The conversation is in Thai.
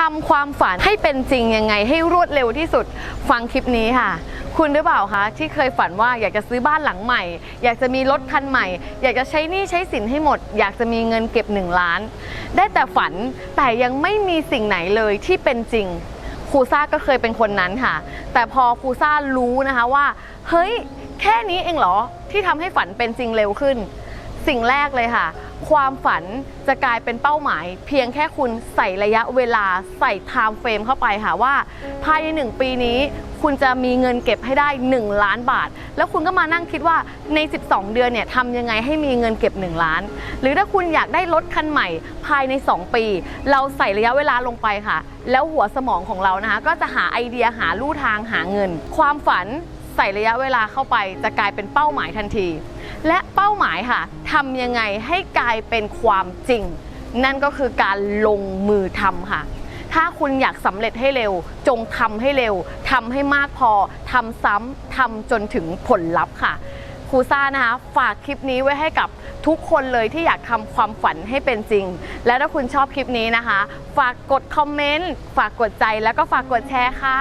ทำความฝันให้เป็นจริงยังไงให้รวดเร็วที่สุดฟังคลิปนี้ค่ะ คุณหรือเปล่าคะที่เคยฝันว่าอยากจะซื้อบ้านหลังใหม่ อยากจะมีรถคันใหม่ อยากจะใช้หนี้ใช้สินให้หมด อยากจะมีเงินเก็บ1ล้าน ได้แต่ฝันแต่ยังไม่มีสิ่งไหนเลยที่เป็นจริงครูซ่าก็เคยเป็นคนนั้นค่ะ แต่พอครูซ่ารู้นะคะว่า เฮ้ย แค่นี้เองเหรอที่ทำให้ฝันเป็นจริงเร็วขึ้น สิ่งแรกเลยค่ะ ความฝันจะกลายเป็นเป้าหมาย เพียงแค่คุณใส่ระยะเวลาใส่ไทม์เฟรมเข้าไปค่ะว่า ภายในหนึ่งปีนี้ คุณจะมีเงินเก็บให้ได้ 1 ล้านบาท แล้วคุณก็มานั่งคิดว่าใน 12 เดือนเนี่ยทำยังไงให้มีเงินเก็บ 1 ล้าน หรือถ้าคุณอยากได้รถคันใหม่ภายใน 2 ปี เราใส่ระยะเวลาลงไปค่ะ แล้วหัวสมองของเรานะคะ ก็จะหาไอเดียหาลู่ทางหาเงิน ความฝันใส่ระยะเวลาเข้าไป จะกลายเป็นเป้าหมายทันที และเป้าหมายค่ะทำยังไงให้กลายเป็นความจริง นั่นก็คือการลงมือทำค่ะ ถ้าคุณอยากสำเร็จให้เร็ว จงทำให้เร็วทำให้มากพอทำซ้ำทำจนถึงผลลัพธ์ค่ะครูซ่านะคะฝากคลิปนี้ไว้ให้กับทุกคนเลยที่อยากทำความฝันให้เป็นจริง และถ้าคุณชอบคลิปนี้นะคะ ฝากกดคอมเมนต์ฝากกดใจแล้วก็ฝากกดแชร์ค่ะ